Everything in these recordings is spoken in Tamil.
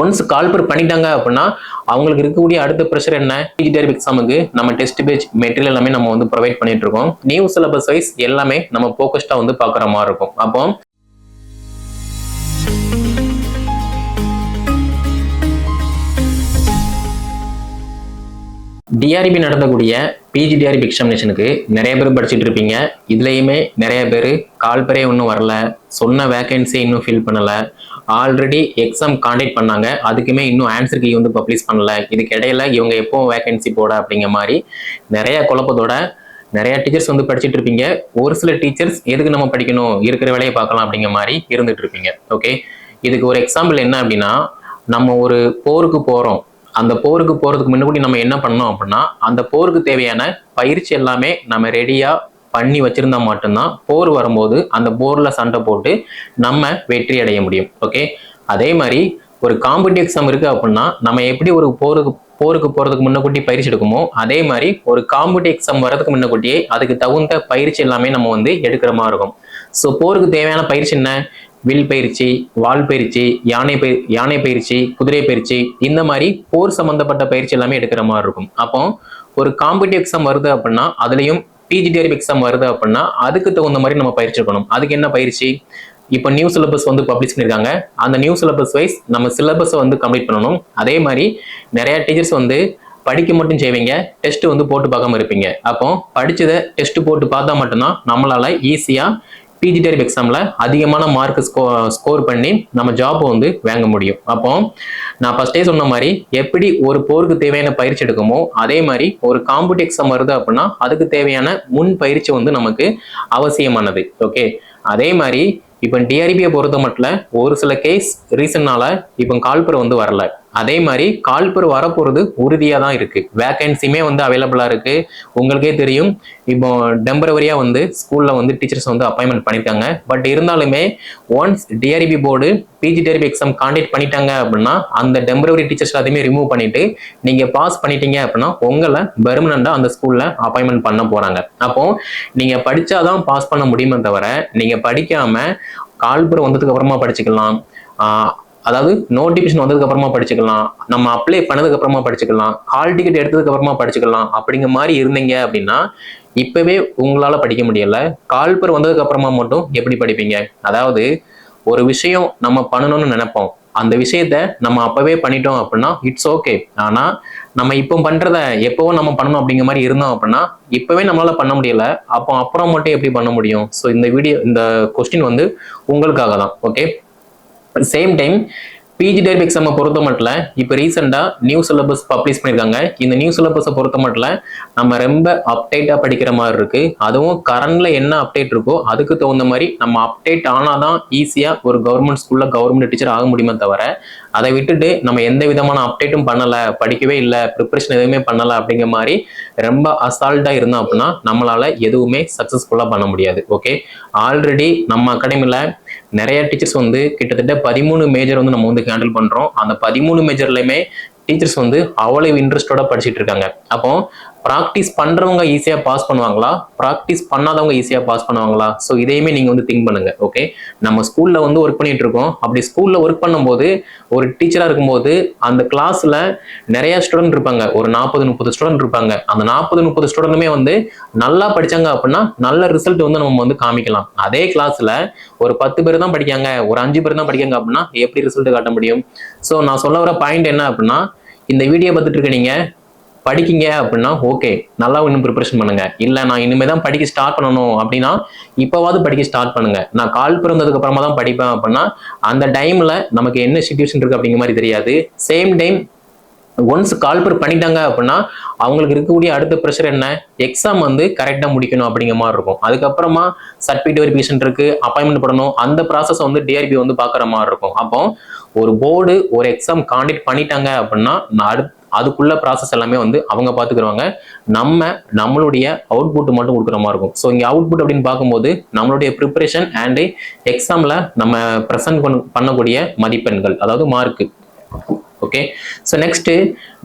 ஒன்ஸ் கால்பர் பண்ணிட்டாங்க அப்படின்னா அவங்களுக்கு இருக்கக்கூடிய அடுத்த ப்ரெஷர் என்ன? டிஜிட்டல் எக்ஸாமுக்கு நம்ம டெஸ்ட் பேஜ் மெட்டீரியல் எல்லாமே நம்ம வந்து ப்ரொவைட் பண்ணிட்டு இருக்கோம். நியூ சிலபஸ் வைஸ் எல்லாமே நம்ம ஃபோக்கஸ்டா வந்து பார்க்குற மாதிரி இருக்கும். அப்போ டிஆர்பி நடத்தக்கூடிய பிஜிடிஆர்பி எக்ஸாமினேஷனுக்கு நிறைய பேர் படிச்சுட்டு இருப்பீங்க. இதுலேயுமே நிறைய பேர் கால்பரே இன்னும் வரல. சொன்ன வேகன்சி இன்னும் ஃபில் பண்ணல. ஆல்ரெடி எக்ஸாம் காண்டக்ட் பண்ணாங்க. அதுக்குமே இன்னும் ஆன்சர் கீ வந்து பப்ளிஷ் பண்ணல. இதுக்கு இடையில இவங்க எப்போ வேகன்சி போட அப்படிங்கிற மாதிரி நிறைய குழப்பத்தோட நிறைய டீச்சர்ஸ் வந்து படிச்சுட்டு இருப்பீங்க. ஒரு சில டீச்சர்ஸ் எதுக்கு நம்ம படிக்கணும்? இருக்கிற வேலையை பார்க்கலாம் அப்படிங்கிற மாதிரி இருந்துட்டு இருப்பீங்க. ஓகே இதுக்கு ஒரு எக்ஸாம்பிள் என்ன அப்படின்னா நம்ம ஒரு போருக்கு போறோம். அந்த போருக்கு போறதுக்கு முன்னாடி நம்ம என்ன பண்ணோம் அப்படின்னா அந்த போருக்கு தேவையான பயிற்சி எல்லாமே நம்ம ரெடியா பண்ணி வச்சிருந்தா மட்டும்தான் போர் வரும்போது அந்த போரில் சண்டை போட்டு நம்ம வெற்றி அடைய முடியும். ஓகே அதே மாதிரி ஒரு காம்படிட்டிவ் எக்ஸாம் இருக்குது அப்படின்னா நம்ம எப்படி ஒரு போருக்கு போருக்கு போகிறதுக்கு முன்னக்கூட்டி பயிற்சி எடுக்குமோ அதே மாதிரி ஒரு காம்படிட்டிவ் எக்ஸாம் வர்றதுக்கு முன்னக்கூட்டியே அதுக்கு தகுந்த பயிற்சி எல்லாமே நம்ம வந்து எடுக்கிற மாதிரி இருக்கும். ஸோ போருக்கு தேவையான பயிற்சி என்ன? வில் பயிற்சி வால் பயிற்சி யானை பயிர் யானை பயிற்சி குதிரை பயிற்சி இந்த மாதிரி போர் சம்மந்தப்பட்ட பயிற்சி எல்லாமே எடுக்கிற மாதிரி இருக்கும். அப்போ ஒரு காம்படிட்டிவ் எக்ஸாம் வருது அப்படின்னா அதுலேயும் பிஜிடிஆர்பி எக்ஸாம் வருது அப்படின்னா அதுக்கு தகுந்த மாதிரி நம்ம பயிற்சி இருக்கணும் அதுக்கு என்ன பயிற்சி? இப்போ நியூ சிலபஸ் வந்து பப்ளிஷ் பண்ணியிருக்காங்க. அந்த நியூ சிலபஸ் வைஸ் நம்ம சிலபஸை வந்து கம்ப்ளீட் பண்ணணும். அதே மாதிரி நிறையா டீச்சர்ஸ் வந்து படிக்க மட்டும் செய்வீங்க டெஸ்ட் வந்து போட்டு பார்க்காம இருப்பீங்க. அப்போ படிச்சதை டெஸ்ட் போட்டு பார்த்தா மட்டும்தான் நம்மளால பிஜி பிஜிடிஆர் எக்ஸாமில் அதிகமான மார்க் ஸ்கோ ஸ்கோர் பண்ணி நம்ம ஜாப்பை வந்து வாங்க முடியும். அப்போ நான் ஃபஸ்ட்டே சொன்ன மாதிரி எப்படி ஒரு போருக்கு தேவையான பயிற்சி எடுக்குமோ அதே மாதிரி ஒரு காம்படிட்டிவ் எக்ஸாம் வருது அப்படின்னா அதுக்கு தேவையான முன் பயிற்சி வந்து நமக்கு அவசியமானது. ஓகே அதே மாதிரி இப்போ டிஆர்பியை பொறுத்த மட்டும் ஒரு சில கேஸ் ரீசன்னால இப்போ கால்பர் வந்து வரல. அதே மாதிரி கால்பர் வரப்போகிறது உறுதியாக தான் இருக்குது வேகன்சியுமே வந்து அவைலபிளாக இருக்குது உங்களுக்கே தெரியும். இப்போ டெம்பரவரியாக வந்து ஸ்கூலில் வந்து டீச்சர்ஸ் வந்து அப்பாயின்மெண்ட் பண்ணியிருக்காங்க பட் இருந்தாலுமே once TRB board PG TRB exam conduct பண்ணிட்டாங்க அப்படின்னா அந்த டெம்பரவரி டீச்சர்ஸ் எல்லாத்தையுமே ரிமூவ் பண்ணிவிட்டு நீங்கள் பாஸ் பண்ணிட்டீங்க அப்படின்னா உங்களை பெர்மனண்டா அந்த ஸ்கூலில் அப்பாயின்மெண்ட் பண்ண போகிறாங்க அப்போது நீங்கள் நீங்க படிச்சாதான் பாஸ் பண்ண முடியுமே தவிர நீங்கள் படிக்காமல் கால்புரம் வந்ததுக்கு அப்புறமா படிச்சுக்கலாம். அதாவது நோட்டிபிகேஷன் வந்ததுக்கு அப்புறமா படிச்சுக்கலாம் நம்ம அப்ளை பண்ணதுக்கு அப்புறமா படிச்சுக்கலாம் ஹால் டிக்கெட் எடுத்ததுக்கு அப்புறமா படிச்சுக்கலாம் அப்படிங்கிற மாதிரி இருந்தீங்க அப்படின்னா இப்பவே உங்களால படிக்க முடியல. கால்பர் வந்ததுக்கு அப்புறமா மட்டும் எப்படி படிப்பீங்க? அதாவது ஒரு விஷயம் நம்ம பண்ணணும்னு நினைப்போம். அந்த விஷயத்த நம்ம அப்பவே பண்ணிட்டோம் அப்படின்னா இட்ஸ் ஓகே ஆனா நம்ம இப்போ பண்றத எப்பவோ நம்ம பண்ணணும் அப்படிங்கிற மாதிரி இருந்தோம் அப்படின்னா இப்பவே நம்மளால பண்ண முடியல. அப்போ அப்புறம் மட்டும் எப்படி பண்ண முடியும்? ஸோ இந்த வீடியோ இந்த கொஸ்டின் வந்து உங்களுக்காக தான் okay same time PG TRB எக்ஸாமை பொறுத்த மட்டும் இப்போ ரீசெண்டாக நியூ சிலபஸ் பப்ளிஷ் பண்ணியிருக்காங்க. இந்த நியூ சிலபஸை பொறுத்த மட்டும் நம்ம ரொம்ப அப்டேட்டாக படிக்கிற மாதிரி இருக்குது அதுவும் கரண்டில் என்ன அப்டேட் இருக்கோ அதுக்கு தகுந்த மாதிரி நம்ம அப்டேட் ஆனால் தான் ஈஸியாக ஒரு கவர்மெண்ட் ஸ்கூலில் கவர்மெண்ட் டீச்சர் ஆக முடியுமே தவிர அதை விட்டுட்டு நம்ம எந்த விதமான அப்டேட்டும் பண்ணலை படிக்கவே இல்லை ப்ரிப்பரேஷன் எதுவுமே பண்ணலை அப்படிங்கிற மாதிரி ரொம்ப அசால்ட்டாக இருந்தோம் அப்படின்னா நம்மளால் எதுவுமே சக்ஸஸ்ஃபுல்லாக பண்ண முடியாது. ஓகே ஆல்ரெடி நம்ம அகாடமியில் நிறைய டீச்சர்ஸ் வந்து கிட்டத்தட்ட பதிமூணு மேஜர் வந்து நம்ம வந்து ஹேண்டில் பண்றோம். அந்த பதிமூணு மேஜர்லயுமே டீச்சர்ஸ் வந்து அவ்வளவு இன்ட்ரெஸ்டோட படிச்சுட்டு இருக்காங்க. அப்போ ப்ராக்டிஸ் பண்ணுறவங்க ஈஸியாக பாஸ் பண்ணுவாங்களா? ப்ராக்டிஸ் பண்ணாதவங்க ஈஸியாக பாஸ் பண்ணுவாங்களா? ஸோ இதையுமே நீங்கள் வந்து திங்க் பண்ணுங்கள் ஓகே நம்ம ஸ்கூலில் வந்து ஒர்க் பண்ணிகிட்டு இருக்கோம். அப்படி ஸ்கூலில் ஒர்க் பண்ணும்போது ஒரு டீச்சராக இருக்கும்போது அந்த கிளாஸில் நிறையா ஸ்டூடெண்ட் இருப்பாங்க. ஒரு நாற்பது முப்பது ஸ்டூடெண்ட் இருப்பாங்க. அந்த நாற்பது முப்பது ஸ்டூடெண்ட்டுமே வந்து நல்லா படிச்சாங்க அப்படின்னா நல்ல ரிசல்ட் வந்து நம்ம வந்து காமிக்கலாம். அதே கிளாஸில் ஒரு பத்து பேர் தான் படிக்காங்க. ஒரு அஞ்சு பேர் தான் படிக்காங்க அப்படின்னா எப்படி ரிசல்ட் காட்ட முடியும்? ஸோ நான் சொல்ல வர பாயிண்ட் என்ன அப்படின்னா இந்த வீடியோ பார்த்துட்டு இருக்க நீங்கள் படிக்கீங்க அப்படின்னா ஓகே நல்லா இன்னும் ப்ரிப்பரேஷன் பண்ணுங்க. இல்லை நான் இனிமேல் தான் படிக்க ஸ்டார்ட் பண்ணணும் அப்படின்னா இப்போவாது படிக்க ஸ்டார்ட் பண்ணுங்க. நான் கால் பிறந்ததுக்கு அப்புறமா தான் படிப்பேன் அப்படின்னா அந்த டைம்ல நமக்கு என்ன சுச்சுவேஷன் இருக்கு அப்படிங்கிற மாதிரி தெரியாது. சேம் டைம் ஒன்ஸ் கால்பர் பண்ணிட்டாங்க அப்படின்னா அவங்களுக்கு இருக்கக்கூடிய அடுத்த ப்ரெஷர் என்ன? எக்ஸாம் வந்து கரெக்டாக முடிக்கணும் அப்படிங்கிற மாதிரி இருக்கும். அதுக்கப்புறமா சர்டிஃபிகேட் வெரிஃபிகேஷன் இருக்கு அப்பாயின்மெண்ட் பண்ணணும். அந்த ப்ராசஸ் வந்து டிஆர்பி வந்து பார்க்குற மாதிரி இருக்கும். அப்போ ஒரு போர்டு ஒரு எக்ஸாம் காண்டக்ட் பண்ணிட்டாங்க அப்படின்னா நான் அடுத் அதுக்குள்ள ப்ராசஸ் எல்லாமே வந்து அவங்க பார்த்துக்குருவாங்க நம்ம நம்மளுடைய அவுட்புட் மட்டும் கொடுக்குற மாதிரி இருக்கும். ஸோ இங்கே அவுட்புட் அப்படின்னு பார்க்கும்போது நம்மளுடைய ப்ரிப்பரேஷன் அண்ட் எக்ஸாமில் நம்ம ப்ரெசென்ட் பண்ணக்கூடிய மதிப்பெண்கள் அதாவது மார்க்கு ஓகே ஸோ நெக்ஸ்ட்டு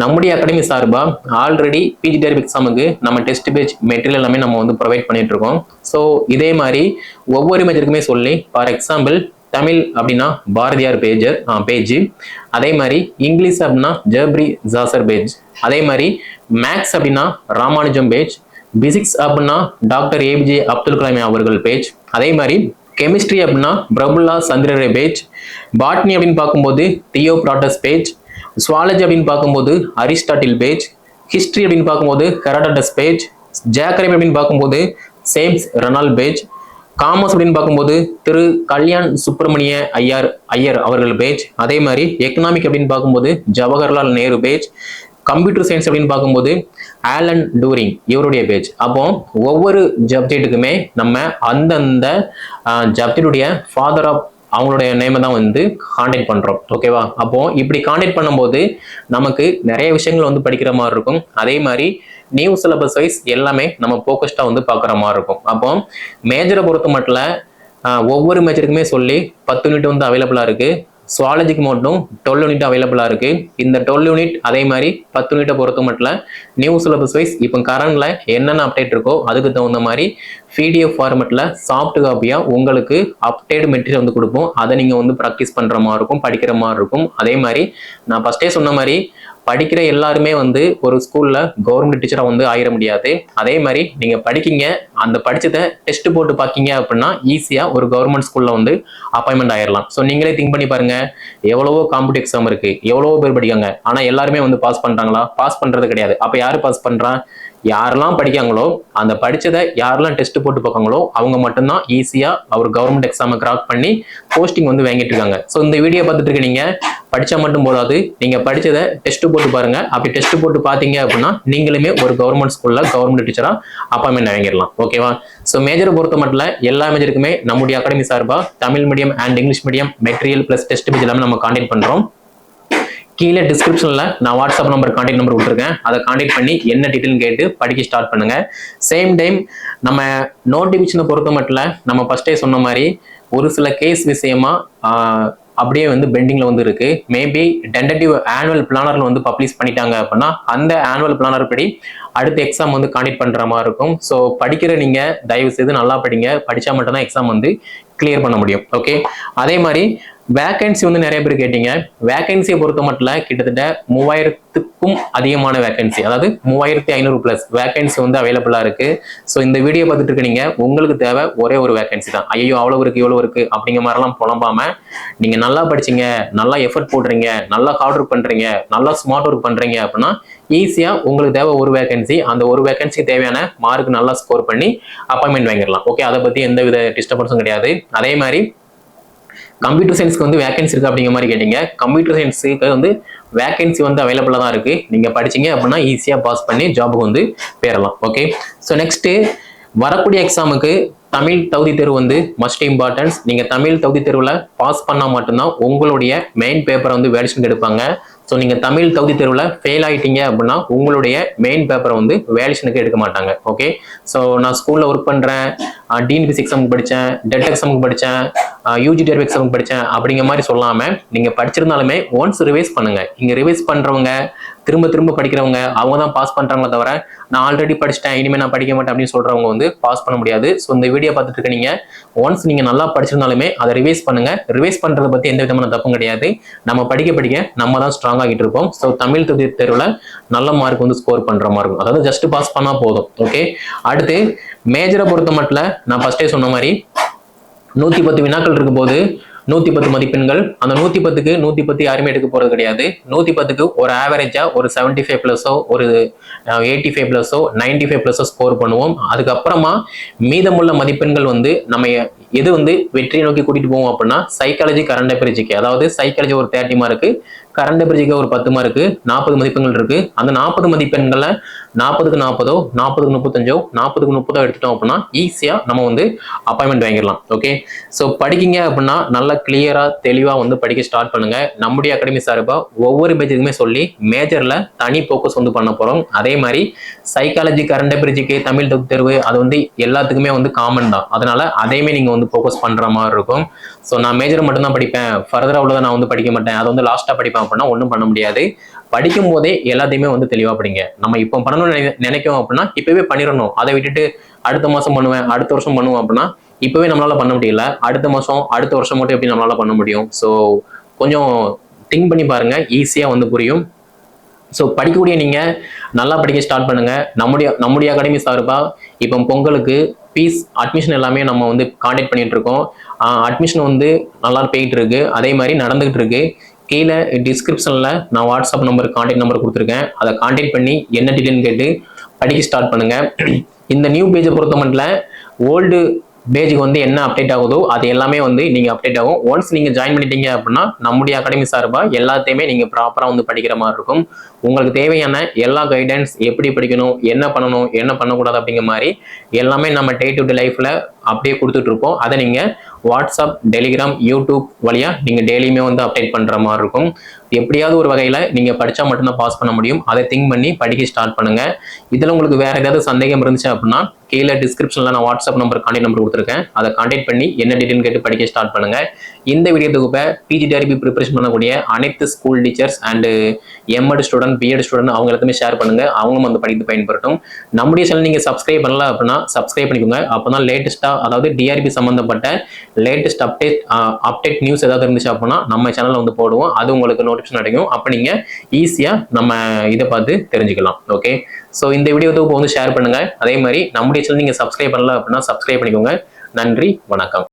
நம்முடைய அகாடமி சார்பாக ஆல்ரெடி பிஜி டெரிப் எக்ஸாமுக்கு நம்ம டெஸ்ட் பேஜ் மெட்டீரியல் எல்லாமே நம்ம வந்து ப்ரொவைட் பண்ணிகிட்ருக்கோம் இருக்கோம். ஸோ இதே மாதிரி ஒவ்வொரு மேஜருக்குமே சொல்லி ஃபார் எக்ஸாம்பிள் தமிழ் அப்படின்னா பாரதியார் பேஜர் பேஜ். அதே மாதிரி இங்கிலீஷ் அப்படின்னா ஜெப்ரி ஜாசர் பேஜ். அதே மாதிரி மேக்ஸ் அப்படின்னா ராமானுஜம் பேஜ். பிசிக்ஸ் அப்படின்னா டாக்டர் ஏபிஜே அப்துல் கலாம் அவர்கள் பேஜ். அதே மாதிரி கெமிஸ்ட்ரி அப்படின்னா பிரபுல்லா சந்திரரே பேஜ். பாட்னி அப்படின்னு பார்க்கும்போது தியோ பிராட்டஸ் பேஜ். சுவாலஜி அப்படின்னு பார்க்கும்போது அரிஸ்டாட்டில் பேஜ். ஹிஸ்ட்ரி அப்படின்னு பார்க்கும்போது ஹெராடட்டஸ் பேஜ். ஜாக்கரேம் அப்படின்னு பார்க்கும்போது சேம்ஸ் ரெனால் பேஜ். காமர்ஸ் அப்படின்னு பார்க்கும்போது திரு கல்யாண் சுப்பிரமணிய ஐயர் ஐயர் அவர்கள் பேஜ். அதே மாதிரி எக்கனாமிக் அப்படின்னு பார்க்கும்போது Jawaharlal Nehru page. Computer science அப்படின்னு பார்க்கும்போது ஆலன் டூரிங் இவருடைய பேஜ். அப்போ ஒவ்வொரு சப்ஜெக்ட்டுக்குமே நம்ம அந்தந்த சப்ஜெக்டுடைய ஃபாதர் ஆஃப் அவங்களுடைய நேமை தான் வந்து காண்டாக்ட் பண்ணுறோம் ஓகேவா அப்போது இப்படி காண்டாக்ட் பண்ணும்போது நமக்கு நிறைய விஷயங்கள் வந்து படிக்கிற மாதிரி இருக்கும். அதே மாதிரி நியூ சிலபஸ் வைஸ் எல்லாமே நம்ம ஃபோக்கஸ்டாக வந்து பார்க்குற மாதிரி இருக்கும். அப்போ மேஜரை பொறுத்த மட்டும் ஒவ்வொரு மேஜருக்குமே சொல்லி பத்து யூனிட் வந்து அவைலபிளாக இருக்குது சுவாலஜிக்கு மட்டும் டுவெல் யூனிட் அவைலபிளாக இருக்குது இந்த டுவெல் யூனிட் அதே மாதிரி பத்து யூனிட்டை பொறுத்த மட்டும் நியூ சிலபஸ் வைஸ் இப்போ கரண்டில் என்னென்ன அப்டேட் இருக்கோ அதுக்கு தகுந்த மாதிரி பிடிஎஃப் ஃபார்மெட்டில் சாஃப்ட் காப்பியாக உங்களுக்கு அப்டேட் மெட்டீரியல் வந்து கொடுப்போம். அதை நீங்கள் வந்து ப்ராக்டிஸ் பண்ணுற மாதிரி இருக்கும் படிக்கிற மாதிரி இருக்கும். அதே மாதிரி நான் ஃபஸ்ட்டே சொன்ன மாதிரி படிக்கிற எல்லாருமே வந்து ஒரு ஸ்கூல்ல கவர்மெண்ட் டீச்சராக வந்து ஆயிட முடியாது. அதே மாதிரி நீங்க படிக்கீங்க அந்த படித்ததை டெஸ்ட் போட்டு பார்க்கீங்க அப்படின்னா ஈஸியா ஒரு கவர்மெண்ட் ஸ்கூல்ல வந்து அப்பாயின்மெண்ட் ஆயிடலாம் ஸோ நீங்களே திங்க் பண்ணி பாருங்க எவ்வளவோ காம்படி எக்ஸாம் இருக்கு எவ்வளவோ பேர் படிக்காங்க ஆனா எல்லாருமே வந்து பாஸ் பண்றாங்களா? பாஸ் பண்றது கிடையாது. அப்ப யாரு பாஸ் பண்ணுறான் யாரெல்லாம் படிக்காங்களோ அந்த படிச்சதை யாரெல்லாம் டெஸ்ட் போட்டு பார்க்காங்களோ அவங்க மட்டும்தான் ஈஸியாக அவர் கவர்மெண்ட் எக்ஸாமை கிராக் பண்ணி போஸ்டிங் வந்து வாங்கிட்டு இருக்காங்க. ஸோ இந்த வீடியோ பார்த்துட்டு இருக்க நீங்க படிச்சா மட்டும் போதாது. நீங்கள் படிச்சதை டெஸ்ட் போட்டு பாருங்க. அப்படி டெஸ்ட் போட்டு பார்த்தீங்க அப்படின்னா நீங்களுமே ஒரு கவர்மெண்ட் ஸ்கூலில் கவர்மெண்ட் டீச்சராக அப்பாயின்மெண்ட் வாங்கிடலாம். ஓகேவா ஸோ மேஜரை பொறுத்த மட்டும் எல்லா மேஜருக்குமே நம்முடைய அகாடமி சார்பாக Tamil medium and English medium material plus test page எல்லாமே நம்ம கான்டெக்ட் பண்ணுறோம் கீழே டிஸ்கிரிப்ஷனில் நான் வாட்ஸ்அப் நம்பர் கான்டாக்ட் நம்பர் விட்டுருக்கேன் அதை கான்டாக்ட் பண்ணி என்ன டீட்டெயில் கேட்டு படிக்க ஸ்டார்ட் பண்ணுங்க. சேம் டைம் நம்ம நோட்டிஃபிகேஷனை பொறுத்த மட்டும் நம்ம ஃபஸ்ட்டே சொன்ன மாதிரி ஒரு சில கேஸ் விஷயமா அப்படியே வந்து பெண்டிங்கில் வந்து இருக்கு. மேபி டென்டேட்டிவ் ஆனுவல் பிளானர்ல வந்து பப்ளிஷ் பண்ணிட்டாங்க அப்படின்னா அந்த ஆனுவல் பிளானர் படி அடுத்த எக்ஸாம் வந்து காண்டக்ட் பண்ற மாதிரி இருக்கும். ஸோ படிக்கிற நீங்க தயவு செய்து நல்லா படிங்க. படிச்சா மட்டும்தான் எக்ஸாம் வந்து கிளியர் பண்ண முடியும். ஓகே அதே மாதிரி வேகன்சி வந்து நிறைய பேர் கேட்டீங்க. வேகன்சியை பொறுத்த மட்டும் கிட்டத்தட்ட மூவாயிரத்துக்கும் அதிகமான வேகன்சி அதாவது மூவாயிரத்தி ஐநூறு பிளஸ் வேகன்சி வந்து அவைலபிளா இருக்கு. ஸோ இந்த வீடியோ பார்த்துட்டு இருக்கீங்க உங்களுக்கு தேவை ஒரே ஒரு வேகன்சி தான். ஐயோ அவ்வளவு இருக்கு இவ்வளவு இருக்கு அப்படிங்கிற மாதிரிலாம் புலம்பாம நீங்க நல்லா படிச்சீங்க நல்லா எஃபர்ட் போடுறீங்க நல்லா ஹார்ட் ஒர்க் பண்றீங்க நல்லா ஸ்மார்ட் ஒர்க் பண்றீங்க அப்படின்னா ஈஸியா உங்களுக்கு தேவை ஒரு வேகன்சி அந்த ஒரு வேகன்சிக்கு தேவையான மார்க் நல்லா ஸ்கோர் பண்ணி அப்பாயின்மெண்ட் வாங்கிடலாம். ஓகே அதை பத்தி எந்த வித டிஸ்டர்பன்ஸும் கிடையாது. அதே மாதிரி கம்ப்யூட்டர் சயின்ஸ்க்கு வந்து வேகன்சி இருக்கு அப்படிங்கிற மாதிரி கேட்டீங்க. கம்ப்யூட்டர் சயின்ஸுக்கு வந்து வேகன்சி வந்து அவைலபிளாக தான் இருக்கு. நீங்க படிச்சீங்க அப்படின்னா ஈஸியாக பாஸ் பண்ணி ஜாபுக்கு வந்து பேரலாம் ஓகே ஸோ நெக்ஸ்ட் வரக்கூடிய எக்ஸாமுக்கு தமிழ் தகுதி தேர்வு வந்து மஸ்ட் இம்பார்ட்டன்ஸ் நீங்க தமிழ் தகுதி தேர்வில் பாஸ் பண்ணால் மட்டும்தான் உங்களுடைய மெயின் பேப்பரை வந்து வேலிஷனுக்கு எடுப்பாங்க. ஸோ நீங்க தமிழ் தகுதி தேர்வில் ஃபெயில் ஆகிட்டீங்க அப்படின்னா உங்களுடைய மெயின் பேப்பரை வந்து வேலிஷனுக்கு எடுக்க மாட்டாங்க. ஓகே ஸோ நான் ஸ்கூலில் ஒர்க் பண்றேன். டிஎன்பிசி எக்ஸாமுக்கு படித்தேன் டெட் எக்ஸாமுக்கு படித்தேன் யூஜி டேர்வ் எக்ஸாம் படித்தேன் அப்படிங்கிற மாதிரி சொல்லாமல் நீங்கள் படிச்சிருந்தாலுமே ஒன்ஸ் ரிவைஸ் பண்ணுங்க. இங்கே ரிவைஸ் பண்ணுறவங்க திரும்ப திரும்ப படிக்கிறவங்க அவங்க தான் பாஸ் பண்ணுறாங்களே தவிர நான் ஆல்ரெடி படிச்சிட்டேன் இனிமேல் நான் படிக்க மாட்டேன் அப்படின்னு சொல்கிறவங்க வந்து பாஸ் பண்ண முடியாது. ஸோ இந்த வீடியோ பார்த்துட்டு இருக்க ஒன்ஸ் நீங்கள் நல்லா படிச்சிருந்தாலுமே அதை ரிவைஸ் பண்ணுங்க. ரிவைஸ் பண்ணுறதை பற்றி எந்த விதமான தப்பும் கிடையாது. நம்ம படிக்க படிக்க நம்ம தான் ஸ்ட்ராங் ஆகிட்டு இருப்போம். ஸோ தமிழ் தொகுதி தேர்வில் நல்ல மார்க் வந்து ஸ்கோர் பண்ணுற மாதிரி இருக்கும் அதாவது ஜஸ்ட் பாஸ் பண்ணால் போதும். ஓகே அடுத்து மேஜரை பொறுத்த மட்டும் நான் ஃபஸ்ட்டே சொன்ன மாதிரி நூத்தி பத்து வினாக்கள் இருக்கும் போது நூத்தி பத்து மதிப்பெண்கள். அந்த நூத்தி பத்துக்கு நூத்தி பத்து யாருமே எடுக்க போறது கிடையாது. நூத்தி பத்துக்கு ஒரு ஆவரேஜா ஒரு செவன்டி ஃபைவ் பிளஸோ ஒரு எயிட்டி ஃபைவ் பிளஸோ நைன்டி ஃபைவ் பிளஸோ ஸ்கோர் பண்ணுவோம். அதுக்கப்புறமா மீதமுள்ள மதிப்பெண்கள் வந்து நம்ம எது வந்து வெற்றியை நோக்கி கூட்டிட்டு போவோம் அப்படின்னா சைக்காலஜி கரண்ட் அபிரிஜிக்கு அதாவது சைக்காலஜி ஒரு தேர்ட்டி மார்க்கு கரண்ட் அபிரிஜிக்கு ஒரு பத்து மார்க்கு நாற்பது மதிப்பெண்கள் இருக்கு. அந்த நாற்பது மதிப்பெண்களை நாற்பதுக்கு நாற்பதோ நாற்பதுக்கு முப்பத்தஞ்சோ நாற்பதுக்கு முப்பதோ எடுத்துட்டோம் அப்படின்னா ஈஸியாக நம்ம வந்து அப்பாயின்மெண்ட் வாங்கிடலாம். ஓகே ஸோ படிக்கிங்க அப்படின்னா நல்லா கிளியராக தெளிவாக வந்து படிக்க ஸ்டார்ட் பண்ணுங்க. நம்முடைய அகாடமி சார்பாக ஒவ்வொரு பேஜுக்குமே சொல்லி மேஜரில் தனி ஃபோக்கஸ் வந்து பண்ண போகிறோம் அதே மாதிரி சைக்காலஜி கரண்ட் அபிரிஜிக்கு தமிழ் தொகுதி தேர்வு அது வந்து எல்லாத்துக்குமே வந்து காமன் தான். அதனால அதையுமே நீங்கள் வந்து ஃபோக்கஸ் பண்ணுற மாதிரி இருக்கும். ஸோ நான் மேஜர் மட்டும் தான் படிப்பேன் ஃபர்தராக உள்ளதை நான் வந்து படிக்க மாட்டேன். அதை வந்து லாஸ்ட்டாக படிப்பேன். அப்படின்னா ஒன்றும் பண்ண முடியாது. படிக்கும் போதே எல்லாத்தையுமே வந்து தெளிவா படிங்க. நம்ம இப்போ பண்ணணும்னு நினை- நினைக்கிறோம் அப்படின்னா இப்போவே பண்ணிடணும். அதை விட்டுட்டு அடுத்த மாதம் பண்ணுவேன் அடுத்த வருஷம் பண்ணுவோம் அப்படின்னா இப்போவே நம்மளால பண்ண முடியல. அடுத்த மாதம் அடுத்த வருஷம் மட்டும் எப்படி நம்மளால பண்ண முடியும்? ஸோ கொஞ்சம் திங்க் பண்ணி பாருங்க. ஈஸியாக வந்து புரியும். ஸோ படிக்கக்கூடிய நீங்கள் நல்லா படிக்க ஸ்டார்ட் பண்ணுங்க. நம்முடைய நம்முடைய அகாடமி சார்பாக இப்போ பொங்கலுக்கு ஃபீஸ் அட்மிஷன் எல்லாமே நம்ம வந்து காண்டாக்ட் பண்ணிகிட்டு இருக்கோம். அட்மிஷன் வந்து நல்லா போயிட்டு இருக்கு. அதே மாதிரி நடந்துகிட்டு இருக்கு. கீழே டிஸ்கிரிப்ஷனில் நான் வாட்ஸ்அப் நம்பர் காண்டாக்ட் நம்பர் கொடுத்துருக்கேன். அதை காண்டாக்ட் பண்ணி என்ன டீட்டெயில்னு கேட்டு படிக்க ஸ்டார்ட் பண்ணுங்கள் இந்த நியூ பேஜை பொறுத்த மட்டும் ஓல்டு பேஜுக்கு வந்து என்ன அப்டேட் ஆகுதோ அது எல்லாமே வந்து நீங்கள் அப்டேட் ஆகும். ஒன்ஸ் நீங்கள் ஜாயின் பண்ணிட்டீங்க அப்படின்னா நம்முடைய அகாடமி சார்பாக எல்லாத்தையுமே நீங்கள் ப்ராப்பராக வந்து படிக்கிற மாதிரி இருக்கும். உங்களுக்கு தேவையான எல்லா கைடன்ஸ் எப்படி படிக்கணும் என்ன பண்ணணும் என்ன பண்ணக்கூடாது அப்படிங்கிற மாதிரி எல்லாமே நம்ம டே டு டே லைஃப்பில் அப்படியே கொடுத்துட்ருப்போம் அதை நீங்கள் வாட்ஸ்அப் டெலிகிராம் யூடியூப் வழியாக நீங்கள் டெய்லியுமே வந்து அப்டேட் பண்ணுற மாதிரி இருக்கும். எப்படியாவது ஒரு வகையில் நீங்கள் படித்தா மட்டும்தான் பாஸ் பண்ண முடியும். அதை திங்க் பண்ணி படிக்க ஸ்டார்ட் பண்ணுங்கள் இதில் உங்களுக்கு வேறு ஏதாவது சந்தேகம் இருந்துச்சு அப்படின்னா கீழே டிஸ்கிரிப்ஷனில் நான் வாட்ஸ்அப் நம்பர் கான்டெக்ட் நம்பர் கொடுத்துருக்கேன். அதை கான்டெக்ட் பண்ணி என்ன டீட்டெயில் கேட்டு படிக்க ஸ்டார்ட் பண்ணுங்கள் இந்த வீடியோ தொகுப்பை பிஜிடிஆர்பி ப்ரிப்பரேஷன் பண்ணக்கூடிய அனைத்து school teachers and MEd student BEd student அவங்க எல்லாத்தையுமே ஷேர் பண்ணுங்கள் அவங்களும் வந்து படித்து பயன்படுத்தும். நம்முடைய சேனல் நீங்கள் சப்ஸ்கிரைப் பண்ணல அப்படின்னா சப்ஸ்கிரைப் பண்ணிக்கோங்க. அப்போ தான் லேட்டஸ்ட்டாக அதாவது டிஆர்பி சம்மந்தப்பட்ட லேட்டஸ்ட் அப்டேட் அப்டேட் நியூஸ் ஏதாவது இருந்துச்சு அப்படின்னா நம்ம சேனலில் வந்து போடுவோம். அது உங்களுக்கு நோட்டிஃபிகேஷன் அடையும். அப்போ நீங்கள் ஈஸியாக நம்ம இதை பார்த்து தெரிஞ்சுக்கலாம். ஓகே ஸோ இந்த வீடியோ தொகுப்பு வந்து ஷேர் பண்ணுங்கள் அதே மாதிரி நம்முடைய சேனல் நீங்கள் சப்ஸ்கிரைப் பண்ணல அப்படின்னா சப்ஸ்கிரைப் பண்ணிக்கோங்க. நன்றி வணக்கம்.